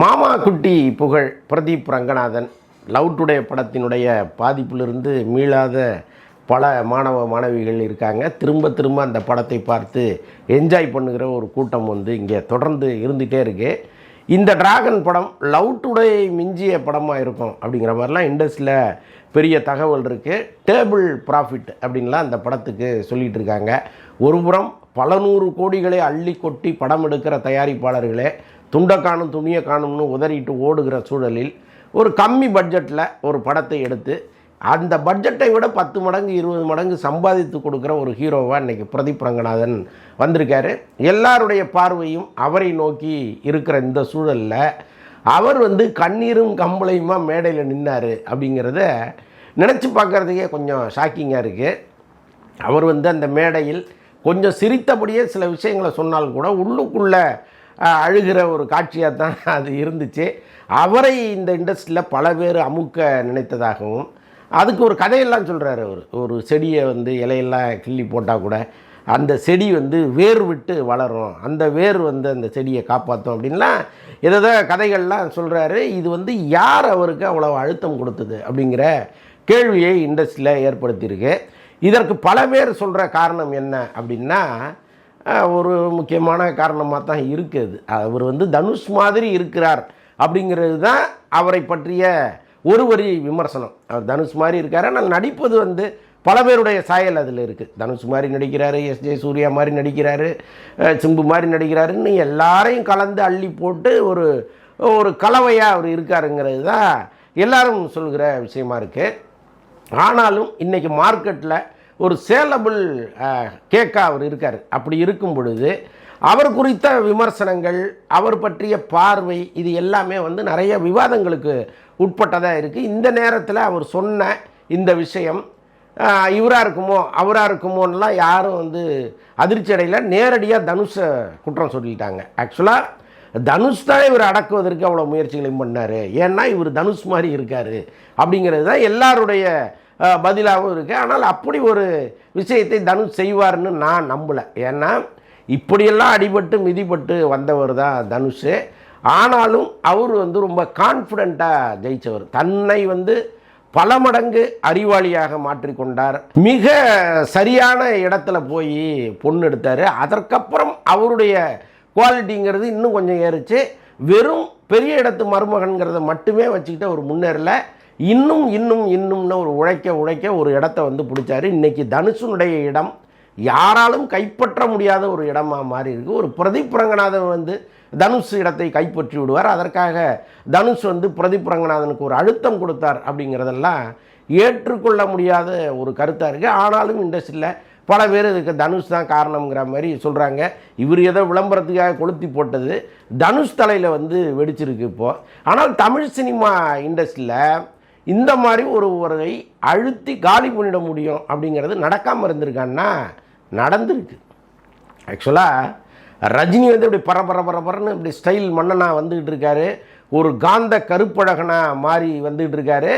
மாமா குட்டி புகழ் பிரதீப் ரங்கநாதன் லவ் டுடே படத்தினுடைய பாதிப்பிலிருந்து மீளாத பல மாணவ மாணவிகள் இருக்காங்க. திரும்ப திரும்ப அந்த படத்தை பார்த்து என்ஜாய் பண்ணுகிற ஒரு கூட்டம் வந்து இங்கே தொடர்ந்து இருந்துகிட்டே இருக்கு. இந்த டிராகன் படம் லவ் டுடே மிஞ்சிய படமாக இருக்கும் அப்படிங்கிற மாதிரிலாம் இண்டஸ்ட்ரியில் பெரிய தகவல் இருக்குது டேபிள் ப்ராஃபிட் அப்படின்லாம் அந்த படத்துக்கு சொல்லிகிட்டு இருக்காங்க. ஒரு புறம் பல நூறு கோடிகளை அள்ளி கொட்டி படம் எடுக்கிற தயாரிப்பாளர்களே துண்டை காணும் துணியை காணும்னு உதறிட்டு ஓடுகிற சூழலில் ஒரு கம்மி பட்ஜெட்டில் ஒரு படத்தை எடுத்து அந்த பட்ஜெட்டை விட பத்து மடங்கு இருபது மடங்கு சம்பாதித்து கொடுக்குற ஒரு ஹீரோவாக இன்றைக்கி பிரதீப் ரங்கநாதன் வந்திருக்காரு. எல்லாருடைய பார்வையும் அவரை நோக்கி இருக்கிற இந்த சூழலில் அவர் வந்து கண்ணீரும் கம்பளையுமா மேடையில் நின்னார் அப்படிங்கிறத நினச்சி பார்க்குறதுக்கே கொஞ்சம் ஷாக்கிங்காக இருக்குது அவர் வந்து அந்த மேடையில் கொஞ்சம் சிரித்தபடியே சில விஷயங்களை சொன்னால் கூட உள்ளுக்குள்ளே அழுகிற ஒரு காட்சியாக தான் அது இருந்துச்சு. அவரை இந்த இண்டஸ்ட்ரியில் பல பேர் அமுக்க நினைத்ததாகவும் அதுக்கு ஒரு கதையெல்லாம் சொல்கிறாரு அவர். ஒரு செடியை வந்து இலையெல்லாம் கிள்ளி போட்டால் கூட அந்த செடி வந்து வேர் விட்டு வளரும். அந்த வேர் வந்து அந்த செடியை காப்பாற்றும் அப்படின்லாம் எதோ கதைகள்லாம் சொல்கிறாரு இது வந்து யார் அவருக்கு அவ்வளோ அழுத்தம் கொடுத்தது அப்படிங்கிற கேள்வியை இண்டஸ்ட்ரியில் ஏற்படுத்தியிருக்கு. இதற்கு பல பேர் சொல்கிற காரணம் என்ன அப்படின்னா ஒரு முக்கியமான காரணமாக தான் இருக்குது. அவர் வந்து தனுஷ் மாதிரி இருக்கிறார் அப்படிங்கிறது தான் அவரை பற்றிய ஒரு வரி விமர்சனம். அவர் தனுஷ் மாதிரி இருக்கார் ஆனால் நடிப்பது வந்து பல பேருடைய சாயல் அதில் இருக்குது தனுஷ் மாதிரி நடிக்கிறாரு எஸ் ஜே சூர்யா மாதிரி நடிக்கிறாரு சிம்பு மாதிரி நடிக்கிறாருன்னு எல்லாரையும் கலந்து அள்ளி போட்டு ஒரு ஒரு கலவையாக அவர் இருக்காருங்கிறது தான் எல்லாரும் சொல்கிற விஷயமா இருக்குது ஆனாலும் இன்றைக்கி மார்க்கெட்டில் ஒரு சேலபிள் கேக்கா அவர் இருக்கார். அப்படி இருக்கும் பொழுது அவர் குறித்த விமர்சனங்கள் அவர் பற்றிய பார்வை இது எல்லாமே வந்து நிறைய விவாதங்களுக்கு உட்பட்டதாக இருக்குது இந்த நேரத்தில் அவர் சொன்ன இந்த விஷயம் இவராக இருக்குமோ அவராக இருக்குமோன்னெலாம் யாரும் வந்து அதிர்ச்சி அடையில். நேரடியாக தனுஷை குற்றம் சொல்லிட்டாங்க. ஆக்சுவலாக தனுஷ் தான் இவர் அடக்குவதற்கு அவ்வளோ முயற்சிகளையும் பண்ணார். ஏன்னா இவர் தனுஷ் மாதிரி இருக்கார். அப்படிங்கிறது தான் எல்லாருடைய பதிலாகவும் இருக்குது ஆனால் அப்படி ஒரு விஷயத்தை தனுஷ் செய்வார்னு நான் நம்பலை. ஏன்னா இப்படியெல்லாம் அடிபட்டு மிதிப்பட்டு வந்தவர் தான் தனுஷ். ஆனாலும் அவர் வந்து ரொம்ப கான்ஃபிடண்ட்டாக ஜெயித்தவர் தன்னை வந்து பல மடங்கு அறிவாளியாக மாற்றிக்கொண்டார். மிக சரியான இடத்துல போய் பொண்ணு எடுத்தார். அதற்கப்புறம் அவருடைய குவாலிட்டிங்கிறது இன்னும் கொஞ்சம் ஏறிச்சு. வெறும் பெரிய இடத்து மருமகன்கிறத மட்டுமே வச்சுக்கிட்டு அவர் முன்னேறல. இன்னும் இன்னும் இன்னும்னு ஒரு உழைக்க உழைக்க ஒரு இடத்த வந்து பிடிச்சாரு. இன்னைக்கு தனுஷனுடைய இடம் யாராலும் கைப்பற்ற முடியாத ஒரு இடமாக மாறி இருக்கு. ஒரு பிரதீப் ரங்கநாதன் வந்து தனுஷ் இடத்தை கைப்பற்றி விடுவார். அதற்காக தனுஷ் வந்து பிரதீப் ரங்கநாதனுக்கு ஒரு அழுத்தம் கொடுத்தார் அப்படிங்கிறதெல்லாம் ஏற்றுக்கொள்ள முடியாத ஒரு கருத்தாக இருக்குது ஆனாலும் இண்டஸ்ட்ரியில் பல பேர் இதுக்கு தனுஷ் தான் காரணம்ங்கிற மாதிரி சொல்கிறாங்க இவர் ஏதோ விளம்பரத்துக்காக கொளுத்தி போட்டது தனுஷ் தலையில் வந்து வெடிச்சிருக்கு இப்போது ஆனால் தமிழ் சினிமா இண்டஸ்ட்ரியில் இந்த மாதிரி ஒரு உறவை அழுத்தி காலி பண்ணிட முடியும் அப்படிங்கிறது நடக்காமல் இருந்திருக்கான்னா நடந்திருக்கு. ஆக்சுவலாக ரஜினி வந்து இப்படி பர பர பரபரன்னு இப்படி ஸ்டைல் மன்னனாக வந்துக்கிட்டு இருக்காரு. ஒரு காந்த கருப்பழகனா மாறி வந்துக்கிட்டு இருக்காரு.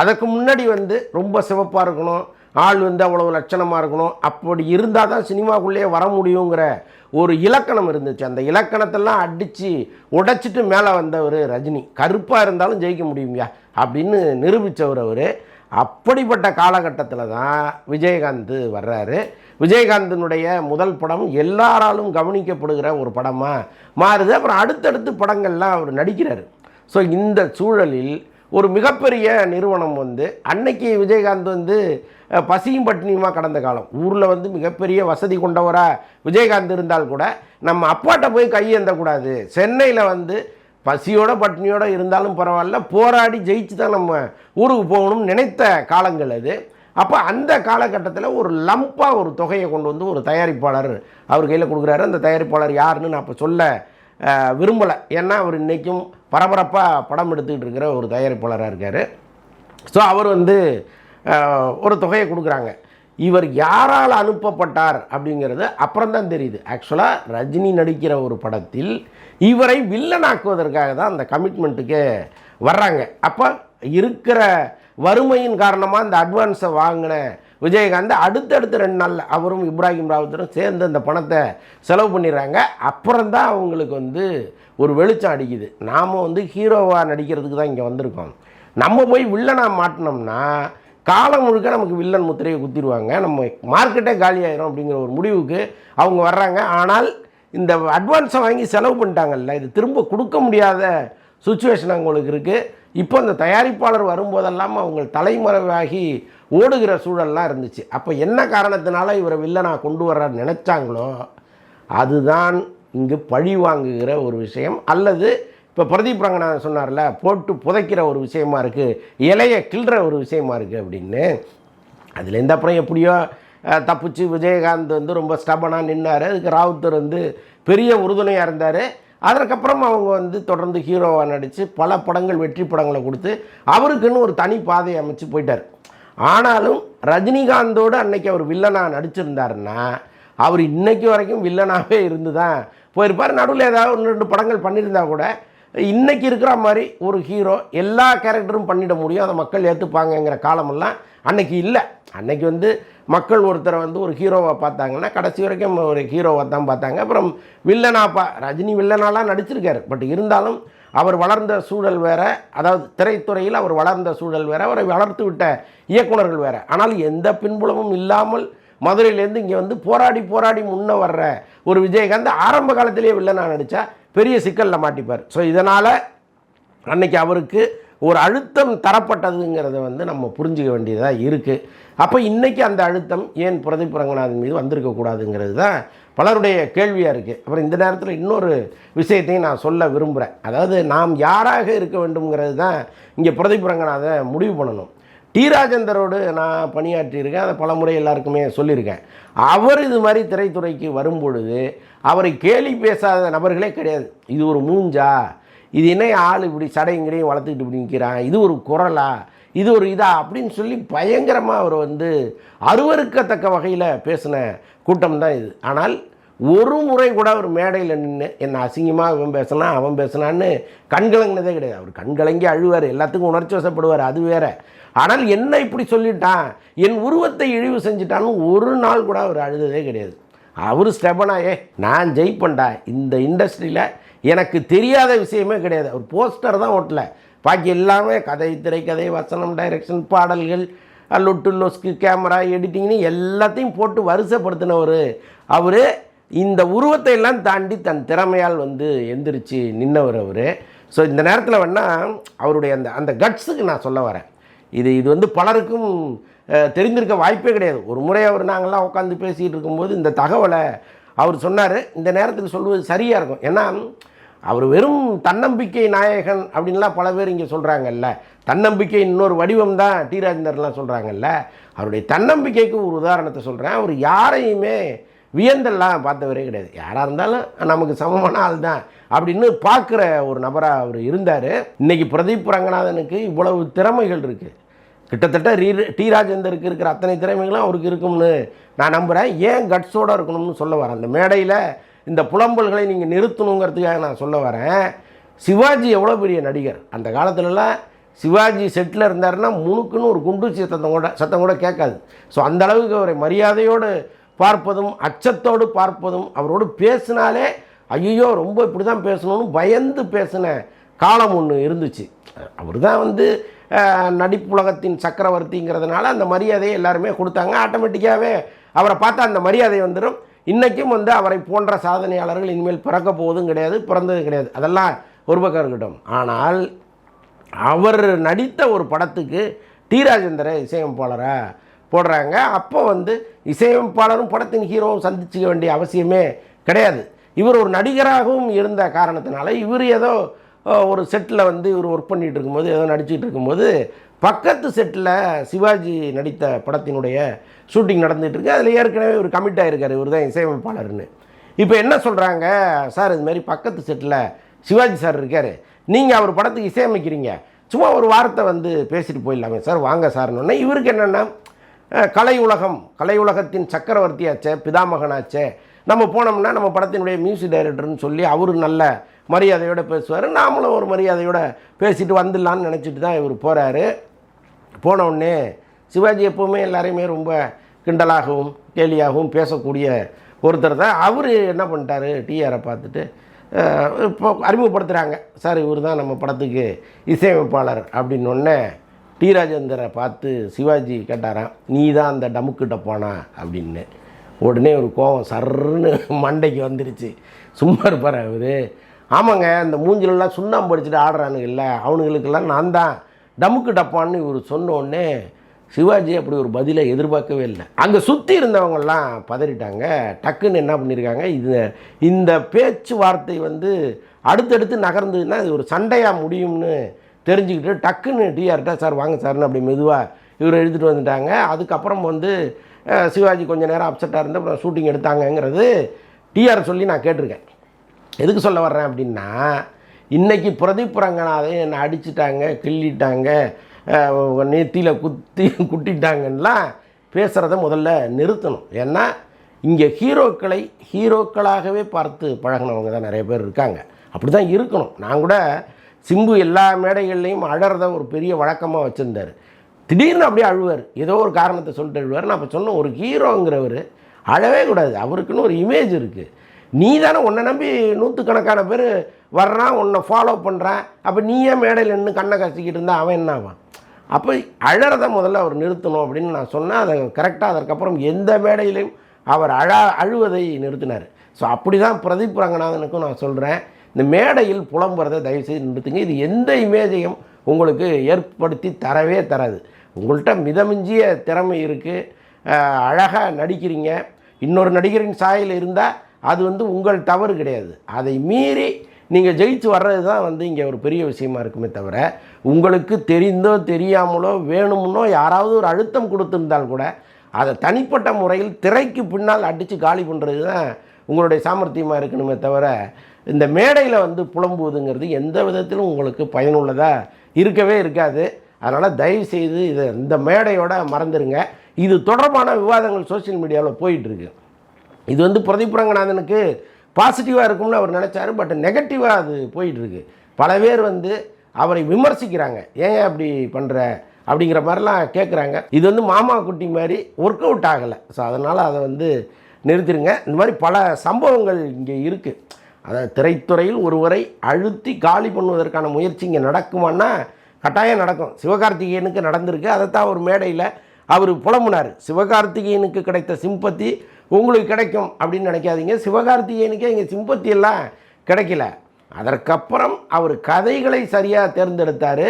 அதற்கு முன்னாடி வந்து ரொம்ப சிவப்பாக இருக்கணும். ஆள் வந்து அவ்வளோ லட்சணமாக இருக்கணும். அப்படி இருந்தால் தான் சினிமாக்குள்ளேயே வர முடியுங்கிற ஒரு இலக்கணம் இருந்துச்சு. அந்த இலக்கணத்தெல்லாம் அடித்து உடைச்சிட்டு மேலே வந்தவர் ரஜினி. கருப்பாக இருந்தாலும் ஜெயிக்க முடியும்யா அப்படின்னு நிரூபித்தவர் அவர். அப்படிப்பட்ட காலகட்டத்தில் தான் விஜயகாந்த் வர்றாரு. விஜயகாந்தினுடைய முதல் படம் எல்லாராலும் கவனிக்கப்படுகிற ஒரு படமாக மாறுது. அப்புறம் அடுத்தடுத்து படங்கள்லாம் அவர் நடிக்கிறார். ஸோ இந்த சூழலில் ஒரு மிகப்பெரிய நிறுவனம் வந்து அன்னைக்கு விஜயகாந்த் வந்து பசியும் பட்டினியுமா கடந்த காலம்? ஊரில் வந்து மிகப்பெரிய வசதி கொண்டவராக விஜயகாந்த் இருந்தால் கூட நம்ம அப்பாட்ட போய் கையேந்தக்கூடாது சென்னையில் வந்து பசியோட பட்டினியோட இருந்தாலும் பரவாயில்ல போராடி ஜெயிச்சு தான் நம்ம ஊருக்கு போகணும்னு நினைத்த காலங்கள் அது. அப்போ அந்த காலகட்டத்தில் ஒரு லம்பாக ஒரு தொகையை கொண்டு வந்து ஒரு தயாரிப்பாளர் அவர் கையில் கொடுக்குறாரு. அந்த தயாரிப்பாளர் யாருன்னு நான் இப்போ சொல்ல விரும்பலை. ஏன்னா அவர் இன்றைக்கும் பரபரப்பாக படம் எடுத்துக்கிட்டு இருக்கிற ஒரு தயாரிப்பாளராக இருக்கார். ஸோ அவர் வந்து ஒரு தொகையை கொடுக்குறாங்க. இவர் யாரால் அனுப்பப்பட்டார் அப்படிங்கிறது அப்புறம் தான் தெரியுது ஆக்சுவலாக ரஜினி நடிக்கிற ஒரு படத்தில் இவரை வில்லனாக்குவதற்காக தான் அந்த கமிட்மெண்ட்டுக்கு வர்றாங்க. அப்போ இருக்கிற வறுமையின் காரணமாக இந்த அட்வான்ஸை வாங்கின விஜயகாந்த் அடுத்தடுத்த ரெண்டு நாளில் அவரும் இப்ராஹிம் ராவத்தரும் சேர்ந்து அந்த பணத்தை செலவு பண்ணிடுறாங்க. அப்புறம்தான் அவங்களுக்கு வந்து ஒரு வெளிச்சம் அடிக்குது. நாம் வந்து ஹீரோவாக நடிக்கிறதுக்கு தான் இங்கே வந்திருக்கோம். நம்ம போய் வில்லனாக மாட்டினோம்னா காலம் முழுக்க நமக்கு வில்லன் முத்திரையை குத்திடுவாங்க. நம்ம மார்க்கெட்டே காலியாயிரும் அப்படிங்கிற ஒரு முடிவுக்கு அவங்க வர்றாங்க. ஆனால் இந்த அட்வான்ஸை வாங்கி செலவு பண்ணிட்டாங்கல்ல இது திரும்ப கொடுக்க முடியாத சுச்சுவேஷன் அவங்களுக்கு இருக்குது இப்போ இந்த தயாரிப்பாளர் வரும்போதெல்லாம் அவங்க தலைமறைவாகி ஓடுகிற சூழல்லாம் இருந்துச்சு. அப்போ என்ன காரணத்தினால இவரை வில்லனாக கொண்டு வர நினச்சாங்களோ அதுதான் இங்கு பழி வாங்குகிற ஒரு விஷயம். அல்லது இப்போ பிரதீப் ரங்கநாதன் சொன்னார்ல போட்டு புதைக்கிற ஒரு விஷயமா இருக்குது இலையை கிள்ற ஒரு விஷயமா இருக்குது அப்படின்னு. அதுலேருந்து அப்புறம் எப்படியோ தப்பிச்சு விஜயகாந்த் வந்து ரொம்ப ஸ்டபனாக நின்னார். அதுக்கு ராவுத்தர் வந்து பெரிய உறுதுணையாக இருந்தார். அதற்கப்புறம் அவங்க வந்து தொடர்ந்து ஹீரோவாக நடித்து பல படங்கள் வெற்றி படங்களை கொடுத்து அவருக்குன்னு ஒரு தனி பாதையை அமைச்சு போயிட்டார். ஆனாலும் ரஜினிகாந்தோடு அன்னைக்கு அவர் வில்லனாக நடிச்சிருந்தாருன்னா அவர் இன்னைக்கு வரைக்கும் வில்லனாகவே இருந்து தான் போயிருப்பார். நடுவில் ஏதாவது ஒன்று ரெண்டு படங்கள் பண்ணியிருந்தா கூட இன்றைக்கி இருக்கிற மாதிரி ஒரு ஹீரோ எல்லா கேரக்டரும் பண்ணிட முடியும். அதை மக்கள் ஏற்றுப்பாங்கங்கிற காலமெல்லாம் அன்னைக்கு இல்லை. அன்னைக்கு வந்து மக்கள் ஒருத்தரை வந்து ஒரு ஹீரோவை பார்த்தாங்கன்னா கடைசி வரைக்கும் ஒரு ஹீரோவை தான் பார்த்தாங்க. அப்புறம் வில்லனா பா ரஜினி வில்லனாலாம் நடிச்சிருக்காரு. பட் இருந்தாலும் அவர் வளர்ந்த சூழல் வேறு. அதாவது திரைத்துறையில் அவர் வளர்ந்த சூழல் வேறு. அவரை வளர்த்து விட்ட இயக்குனர்கள் வேறு. ஆனால் எந்த பின்புலமும் இல்லாமல் மதுரையிலேருந்து இங்கே வந்து போராடி போராடி முன்ன வர்ற ஒரு விஜயகாந்த் ஆரம்ப காலத்திலேயே வில்லனாக நடித்தா பெரிய சிக்கலில் மாட்டிப்பார். ஸோ இதனால் அன்னைக்கு அவருக்கு ஒரு அழுத்தம் தரப்பட்டதுங்கிறத வந்து நம்ம புரிஞ்சுக்க வேண்டியதாக இருக்குது அப்போ இன்றைக்கி அந்த அழுத்தம் ஏன் பிரதீப் ரங்கநாதன் மீது வந்திருக்கக்கூடாதுங்கிறது தான் பலருடைய கேள்வியாக இருக்குது அப்புறம் இந்த நேரத்தில் இன்னொரு விஷயத்தையும் நான் சொல்ல விரும்புகிறேன் அதாவது நாம் யாராக இருக்க வேண்டும்ங்கிறது தான் இங்கே பிரதீப் ரங்கநாதன் முடிவு பண்ணணும். டி ராஜேந்தரோடு நான் பணியாற்றியிருக்கேன். அதை பலமுறை எல்லாருக்குமே சொல்லியிருக்கேன். அவர் இது மாதிரி திரைத்துறைக்கு வரும்பொழுது அவரை கேலி பேசாத நபர்களே கிடையாது. இது ஒரு மூஞ்சா? இது என்ன ஆள் இப்படி சடைங்கிறையும் வளர்த்துக்கிட்டு இப்படி நிற்கிறான்? இது ஒரு குரலா? இது ஒரு இதா? அப்படின்னு சொல்லி பயங்கரமாக அவர் வந்து அருவருக்கத்தக்க வகையில் பேசின கூட்டம் தான் இது. ஆனால் ஒரு முறை கூட அவர் மேடையில் நின்று என்ன அசிங்கமாக இவன் பேசினா அவன் பேசினான்னு கண்கலங்கினதே கிடையாது. அவர் கண்கலங்கி அழுவார். எல்லாத்துக்கும் உணர்ச்சி வசப்படுவார். அது வேறு. ஆனால் என்ன இப்படி சொல்லிட்டான்? என் உருவத்தை இழிவு செஞ்சுட்டான்னு ஒரு நாள் கூட அவர் அழுததே கிடையாது. அவர் ஸ்டெபனாயே நான் ஜெயிப்பேன்டா. இந்த இண்டஸ்ட்ரியில் எனக்கு தெரியாத விஷயமே கிடையாது. அவர் போஸ்டர் தான் ஓட்டல. பாக்கி எல்லாமே கதை திரைக்கதை வசனம் டைரக்ஷன் பாடல்கள் லொட்டு லொஸ்க்கு கேமரா எடிட்டிங்னு எல்லாத்தையும் போட்டு வரிசைப்படுத்தினவர். அவர் இந்த உருவத்தை எல்லாம் தாண்டி தன் திறமையால் வந்து எந்திரிச்சு நின்னவர் அவர். ஸோ இந்த நேரத்தில் வேணால் அவருடைய அந்த அந்த கட்ஸுக்கு நான் சொல்ல வரேன். இது இது வந்து பலருக்கும் தெரிந்திருக்க வாய்ப்பே கிடையாது. ஒரு முறை அவர் நாங்கள்லாம் உட்காந்து பேசிகிட்டு இருக்கும்போது இந்த தகவலை அவர் சொன்னார். இந்த நேரத்துக்கு சொல்வது சரியாக இருக்கும். ஏன்னா அவர் வெறும் தன்னம்பிக்கை நாயகன் அப்படின்லாம் பல பேர் இங்கே சொல்கிறாங்கல்ல தன்னம்பிக்கை இன்னொரு வடிவம் தான் டி. ராஜேந்தர்லாம் சொல்கிறாங்கல்ல அவருடைய தன்னம்பிக்கைக்கு ஒரு உதாரணத்தை சொல்கிறேன் அவர் யாரையுமே வியந்தெல்லாம் பார்த்தவரே கிடையாது. யாராக இருந்தாலும் நமக்கு சமமான ஆள் தான் அப்படின்னு பார்க்குற ஒரு நபராக அவர் இருந்தார். இன்றைக்கி பிரதீப் ரங்கநாதனுக்கு இவ்வளவு திறமைகள் இருக்குது கிட்டத்தட்ட ரீ டி ராஜேந்தருக்கு இருக்கிற அத்தனை திறமைகளும் அவருக்கு இருக்கும்னு நான் நம்புகிறேன் ஏன் கட்ஸோடு இருக்கணும்னு சொல்ல வரேன். அந்த மேடையில் இந்த புலம்பல்களை நீங்கள் நிறுத்தணுங்கிறதுக்காக நான் சொல்ல வரேன். சிவாஜி எவ்வளோ பெரிய நடிகர்? அந்த காலத்துலலாம் சிவாஜி செட்டில் இருந்தாருன்னா முணுக்குன்னு ஒரு குண்டு சத்தம் கூட சத்தம் கூட கேட்காது. ஸோ அந்த அளவுக்கு அவரை மரியாதையோடு பார்ப்பதும் அச்சத்தோடு பார்ப்பதும் அவரோடு பேசினாலே ஐயோ ரொம்ப இப்படி தான் பேசணும்னு பயந்து பேசின காலம் ஒன்று இருந்துச்சு. அவர் தான் வந்து நடிப்புலகத்தின் சக்கரவர்த்திங்கிறதுனால அந்த மரியாதையை எல்லாருமே கொடுத்தாங்க. ஆட்டோமேட்டிக்காகவே அவரை பார்த்தா அந்த மரியாதை வந்துடும் இன்றைக்கும் வந்து அவரை போன்ற சாதனையாளர்கள் இனிமேல் பிறக்க போவதும் கிடையாது பிறந்தது கிடையாது. அதெல்லாம் ஒரு பக்கம் இருக்கட்டும் ஆனால் அவர் நடித்த ஒரு படத்துக்கு டி. ராஜேந்திர இசையமைப்பாளராக போடுறாங்க. அப்போ வந்து இசையமைப்பாளரும் படத்தின் ஹீரோவும் சந்திச்சிக்க வேண்டிய அவசியமே கிடையாது. இவர் ஒரு நடிகராகவும் இருந்த காரணத்தினால இவர் ஏதோ ஒரு செட்டில் வந்து இவர் ஒர்க் பண்ணிகிட்டு இருக்கும்போது ஏதோ நடிச்சிட்டு இருக்கும்போது பக்கத்து செட்டில் சிவாஜி நடித்த படத்தினுடைய ஷூட்டிங் நடந்துகிட்டு இருக்கு. அதில் ஏற்கனவே ஒரு கமிட் ஆகிருக்கார் இவர் தான் இசையமைப்பாளர்னு. இப்போ என்ன சொல்கிறாங்க சார் இது மாதிரி பக்கத்து செட்டில் சிவாஜி சார் இருக்கார். நீங்கள் அவர் படத்துக்கு இசையமைக்கிறீங்க. சும்மா ஒரு வார்த்தை வந்து பேசிட்டு போயிடலாமே சார். வாங்க சார்னோடனே இவருக்கு என்னென்னா கலை உலகம் கலை உலகத்தின் சக்கரவர்த்தியாச்சே பிதாமகனாச்சே. நம்ம போனோம்னா நம்ம படத்தினுடைய மியூசிக் டைரக்டர்னு சொல்லி அவர் நல்ல மரியாதையோடு பேசுவார். நாமளும் ஒரு மரியாதையோடு பேசிட்டு வந்துடலான்னு நினச்சிட்டு தான் இவர் போகிறாரு போன உடனே சிவாஜி எப்போவுமே எல்லாரையுமே ரொம்ப கிண்டலாகவும் கேலியாகவும் பேசக்கூடிய ஒருத்தர் தான். அவர் என்ன பண்ணிட்டாரு? டிஆரை பார்த்துட்டு இப்போ அறிமுகப்படுத்துகிறாங்க சார் இவர் தான் நம்ம படத்துக்கு இசையமைப்பாளர் அப்படின்னொடனே டி ராஜேந்தரை பார்த்து சிவாஜி கேட்டாராம் நீ தான் அந்த டமுக்கிட்ட போனா? அப்படின்னு. உடனே ஒரு கோவம் சர்ன்னு மண்டைக்கு வந்துருச்சு. சும்மா இருப்பார் அவர். ஆமாங்க இந்த மூஞ்சிலெல்லாம் சுண்ணாம்பு அடிச்சுட்டு ஆடுறானுங்கல்ல அவனுங்களுக்கெல்லாம் நான் தான் டமுக்கு டப்பான்னு இவர் சொன்னோடனே சிவாஜி அப்படி ஒரு பதிலை எதிர்பார்க்கவே இல்லை. அங்கே சுற்றி இருந்தவங்கெல்லாம் பதறிட்டாங்க. டக்குன்னு என்ன பண்ணியிருக்காங்க இது இந்த பேச்சுவார்த்தை வந்து அடுத்தடுத்து நகர்ந்ததுன்னா இது ஒரு சண்டையாக முடியும்னு தெரிஞ்சுக்கிட்டு டக்குன்னு டிஆர்கிட்ட சார் வாங்க சார்னு அப்படி மெதுவாக இவர் எழுதிட்டு வந்துட்டாங்க. அதுக்கப்புறம் வந்து சிவாஜி கொஞ்சம் நேரம் அப்செட்டாக இருந்து அப்புறம் ஷூட்டிங் எடுத்தாங்கங்கிறது டிஆர் சொல்லி நான் கேட்டிருக்கேன். எதுக்கு சொல்ல வர்றேன் அப்படின்னா இன்றைக்கி பிரதீப் ரங்கநாதன் என்னை அடிச்சிட்டாங்க கிள்ளிட்டாங்க நெத்தியில் குத்தி குட்டிட்டாங்கலாம் பேசுகிறத முதல்ல நிறுத்தணும். ஏன்னா இங்கே ஹீரோக்களை ஹீரோக்களாகவே பார்த்து பழகினவங்க தான் நிறைய பேர் இருக்காங்க. அப்படி தான் இருக்கணும். நான் கூட சிம்பு எல்லா மேடைகள்லையும் அழறத ஒரு பெரிய வழக்கமாக வச்சுருந்தார். திடீர்னு அப்படியே அழுவார். ஏதோ ஒரு காரணத்தை சொல்லிட்டு அழுவார். நான் இப்போ சொன்ன ஒரு ஹீரோங்கிறவர் அழவே கூடாது. அவருக்குன்னு ஒரு இமேஜ் இருக்குது நீ தானே உன்னை நம்பி நூற்றுக்கணக்கான பேர் வர்றான் உன்னை ஃபாலோ பண்ணுறான் அப்போ நீ ஏன் மேடையில் நின்று கண்ணை கசிக்கிட்டு இருந்தால் அவன் என்ன ஆவான் அப்போ அழறத முதல்ல அவர் நிறுத்தணும் அப்படின்னு நான் சொன்னேன். அதை கரெக்டாக அதற்கப்புறம் எந்த மேடையிலையும் அவர் அழ அழுவதை நிறுத்தினார். ஸோ அப்படி தான் பிரதீப் ரங்கநாதனுக்கும் நான் சொல்கிறேன் இந்த மேடையில் புலம்புறதை தயவுசெய்து நிறுத்துங்க. இது எந்த இமேஜையும் உங்களுக்கு ஏற்படுத்தி தரவே தராது. உங்கள்கிட்ட மிதமிஞ்சிய திறமை இருக்குது அழகாக நடிக்கிறீங்க. இன்னொரு நடிகரின் சாயல் இருந்தால் அது வந்து உங்கள் தவறு கிடையாது. அதை மீறி நீங்கள் ஜெயிச்சு வர்றது தான் வந்து இங்கே ஒரு பெரிய விஷயமா இருக்குமே தவிர உங்களுக்கு தெரிந்தோ தெரியாமலோ வேணும்னோ யாராவது ஒரு அழுத்தம் கொடுத்துருந்தால் கூட அதை தனிப்பட்ட முறையில் திரைக்கு பின்னால் அடித்து காலி பண்ணுறது தான் உங்களுடைய சாமர்த்தியமாக இருக்கணுமே தவிர இந்த மேடையில் வந்து புலம்புவதுங்கிறது எந்த விதத்திலும் உங்களுக்கு பயனுள்ளதாக இருக்கவே இருக்காது. அதனால் தயவு செய்து இதை இந்த மேடையோட மறந்துடுங்க இது தொடர்பான விவாதங்கள் சோஷியல் மீடியாவில் போயிட்டுருக்கு. இது வந்து பிரதீப் ரங்கநாதனுக்கு பாசிட்டிவாக இருக்கும்னு அவர் நினச்சாரு. பட் நெகட்டிவாக அது போயிட்டுருக்கு. பல பேர் வந்து அவரை விமர்சிக்கிறாங்க. ஏன் அப்படி பண்ணுற அப்படிங்கிற மாதிரிலாம் கேட்குறாங்க இது வந்து மாமா குட்டி மாதிரி ஒர்க் அவுட் ஆகலை. ஸோ அதனால் அதை வந்து நிறுத்திடுங்க இந்த மாதிரி பல சம்பவங்கள் இங்கே இருக்குது அதாவது திரைத்துறையில் ஒருவரை அழுத்தி காலி பண்ணுவதற்கான முயற்சி இங்கே நடக்குமான்னா கட்டாயம் நடக்கும். சிவகார்த்திகேயனுக்கு நடந்திருக்கு. அதைத்தான் ஒரு மேடையில் அவர் புலம்புனார். சிவகார்த்திகேயனுக்கு கிடைத்த சிம்பத்தி உங்களுக்கு கிடைக்கும் அப்படின்னு நினைக்காதீங்க. சிவகார்த்திகேயனுக்கே இங்கே சிம்பத்தி எல்லாம் கிடைக்கல. அதற்கப்புறம் அவர் கதைகளை சரியாக தேர்ந்தெடுத்தார்.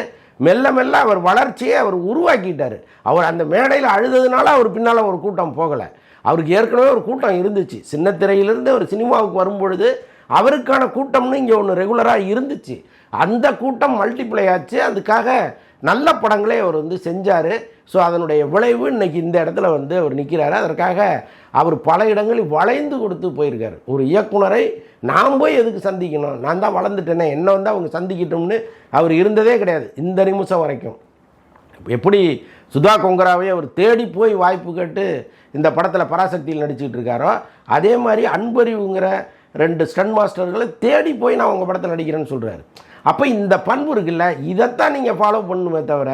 மெல்ல மெல்ல அவர் வளர்ச்சியை அவர் உருவாக்கிட்டார். அவர் அந்த மேடையில் அழுததுனால அவர் பின்னால் ஒரு கூட்டம் போகலை. அவருக்கு ஏற்கனவே ஒரு கூட்டம் இருந்துச்சு. சின்ன திரையிலிருந்து அவர் சினிமாவுக்கு வரும்பொழுது அவருக்கான கூட்டம்னு இங்கே ஒன்று ரெகுலராக இருந்துச்சு. அந்த கூட்டம் மல்டிப்ளை ஆச்சு. அதுக்காக நல்ல படங்களே அவர் வந்து செஞ்சார். ஸோ அதனுடைய விளைவு இன்றைக்கி இந்த இடத்துல வந்து அவர் நிற்கிறாரு அதற்காக அவர் பல இடங்களில் வளைந்து கொடுத்து போயிருக்கார். ஒரு இயக்குனரை நான் போய் எதுக்கு சந்திக்கணும்? நான் தான் வளர்ந்துட்டேனே. என்ன வந்து அவங்க சந்திக்கிட்டோம்னு அவர் இருந்ததே கிடையாது. இந்த நிமிஷம் வரைக்கும். எப்படி சுதா கொங்கராவை அவர் தேடி போய் வாய்ப்பு கேட்டு இந்த படத்தில் பராசக்தியில் நடிச்சுக்கிட்டு இருக்காரோ அதே மாதிரி அன்பறிவுங்கிற ரெண்டு ஸ்டன் மாஸ்டர்களை தேடி போய் நான் உங்கள் படத்தில் நடிக்கிறேன்னு சொல்கிறாரு அப்போ இந்த பண்பு இருக்குல்ல இதைத்தான் நீங்கள் ஃபாலோ பண்ணுமே தவிர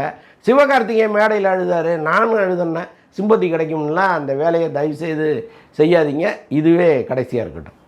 சிவகார்த்திகேயன் மேடையில் அழுதாரு நானும் எழுதுனேன் சிம்பத்தி கிடைக்கும்லாம் அந்த வேலையை தயவுசெய்து செய்யாதீங்க இதுவே கடைசியாக இருக்கட்டும்.